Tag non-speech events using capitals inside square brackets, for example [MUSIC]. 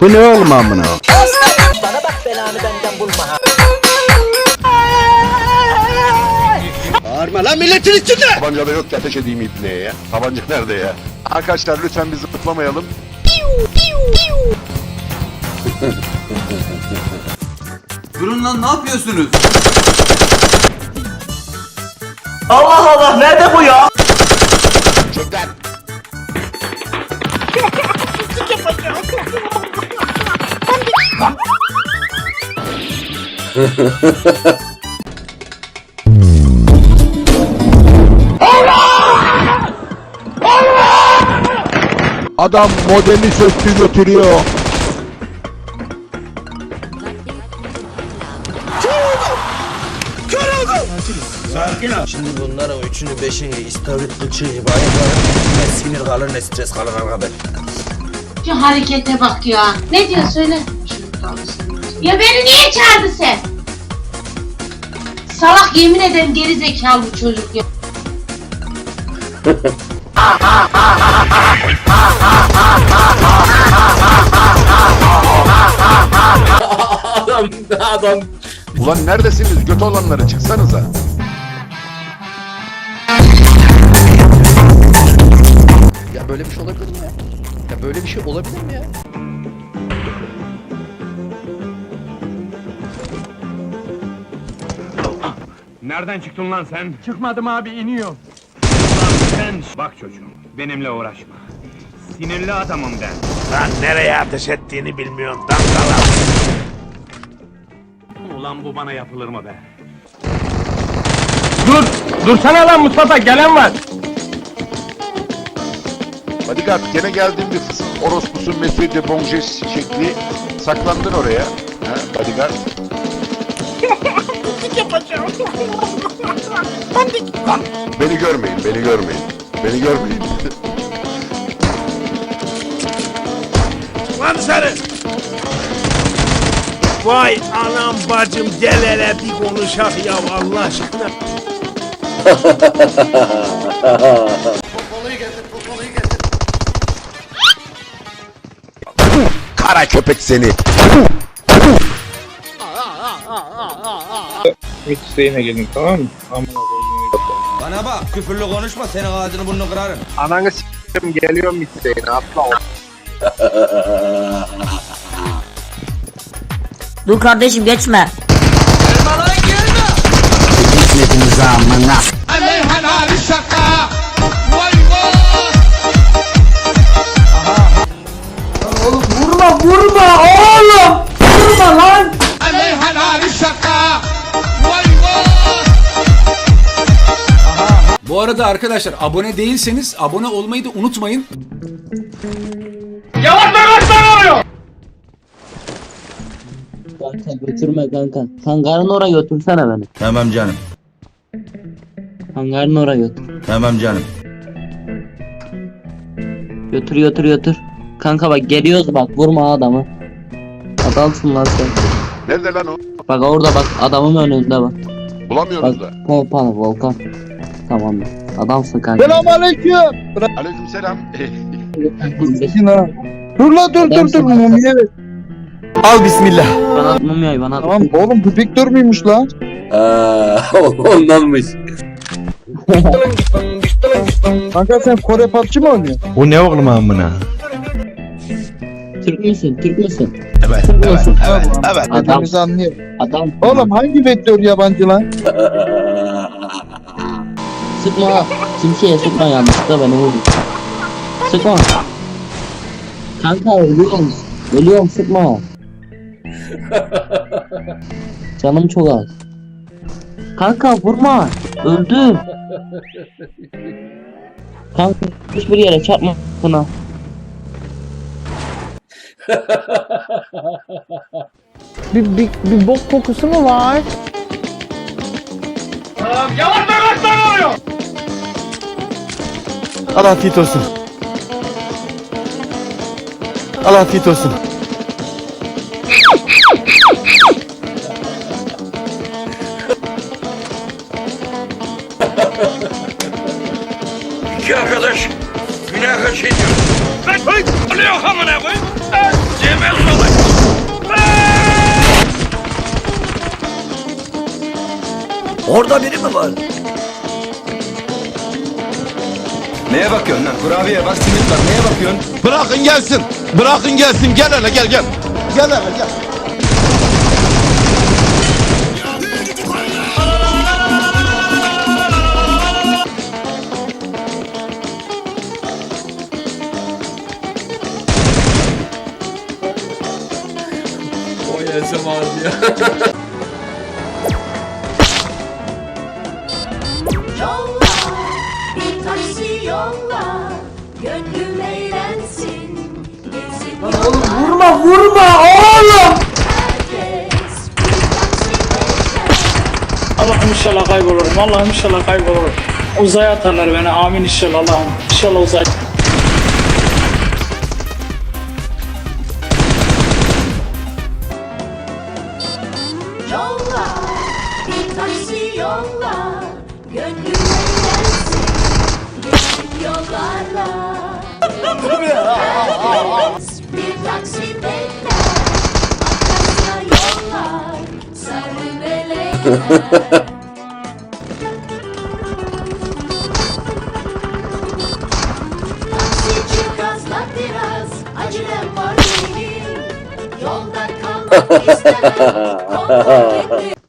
Bu ne oğlum amına? Bana bak belanı benden bulma ha. Bağırma lan milletin içinde. Tabanca da yok ki ateş edeyim ibneye ya. Tabanca nerede ya? Arkadaşlar lütfen bizi zıplamayalım. Durun lan ne yapıyorsunuz? Allah Allah nerede bu ya? Çöpten. Adam modemi söktü götürüyor. Şimdi bunların üçünü beşini istavrit gibi ayaklarım ne sinir kalır ne stres kalır arkadaş. Şu harekete bak ya. Ne diyor söyle. Ya beni niye çağırdı sen? Salak yemin ederim geri zekalı bu çocuk ya. Adam adam Ulan neredesiniz göt olanları çıksanıza. Ya böyle bir şey olabilir mi ya? Ya böyle bir şey olabilir mi ya? Nereden çıktın lan sen? Çıkmadım abi iniyor. sen bak çocuğum benimle uğraşma. Sinirli adamım ben. Lan nereye ateş ettiğini bilmiyorum dangalak. Ulan bu bana yapılır mı be? Dur! Dursana lan Mustafa gelen var. Bodyguard gene geldiğim bir fısık orospusu Monsieur de Bonjes şekli saklandın oraya. Ha, bodyguard. Lan beni görmeyin, beni görmeyin. Beni görmeyin. Lan dışarı. Vay anam bacım gel hele bir konuşak ya Allah aşkına. Kara köpek seni. İsteğine gelin tamam mı? Amına bana bak küfürlü konuşma senin ağzını burnunu kırarım. Ananı s**tim geliyorum isteğine atla o. Dur kardeşim geçme. Bu arada arkadaşlar abone değilseniz abone olmayı da unutmayın. Kanka götürme kanka. Hangarın oraya götürsene beni. Tamam canım. Hangarın oraya götür. Tamam canım. Götür götür götür. Kanka bak geliyoruz bak vurma adamı. Adamsın lan sen. Nerede lan o? Bak orada bak adamın önünde bak. Bak Bulamıyoruz da. pompalı volkan. Tamam adamsın kanka. Selamünaleyküm. Aleyküm selam. Sakin ha. Dur la dur dur dur. Mumiye ver. Al bismillah. Bana mumyayı bana Tamam oğlum bu Victor muymuş lan? [LAUGHS] ondanmış. Kanka sen Kore PUBG mi oynuyorsun? Bu ne oğlum amına? Türk müsün? Türk müsün? Evet, Türk evet, müsün? evet, evet. Adam, anlıyorum. adam. Oğlum hangi Victor yabancı lan? Sıkma. Kimseye sıkma yanlışlıkla beni vurdu. Sıkma. Kanka ölüyorum. Ölüyorum sıkma. [LAUGHS] Canım çok az. Kanka vurma. Öldüm. Kanka hiçbir yere çarpma buna. [LAUGHS] Bir, bir, bir bok kokusu mu var? Al afiyet olsun. Al afiyet olsun. İki arkadaş günah kaçıyor. Lan koy! Oluyor amına koy! Lan! Salak! Orada biri mi var? Neye bakıyorsun lan? Kurabiye bak simit var. Neye bakıyorsun? Bırakın gelsin. Bırakın gelsin. Gel hele gel gel. Gel hele gel. Yolla, [LAUGHS] gönlüm eğlensin. Gitsin oğlum vurma vurma oğlum. Allah'ım inşallah kaybolurum. Allah'ım inşallah kaybolurum. Uzaya atarlar beni. Amin inşallah Allah'ım. İnşallah uzay. Yolla, bir taksi yolla, gönlüm eğlensin. Geçip yollarla. Herkes bir taksi bekler. Akasya yollar, sarı melekler. Taksici gazla biraz, acelem var benim. Yolda kalmak istemem. Konvoy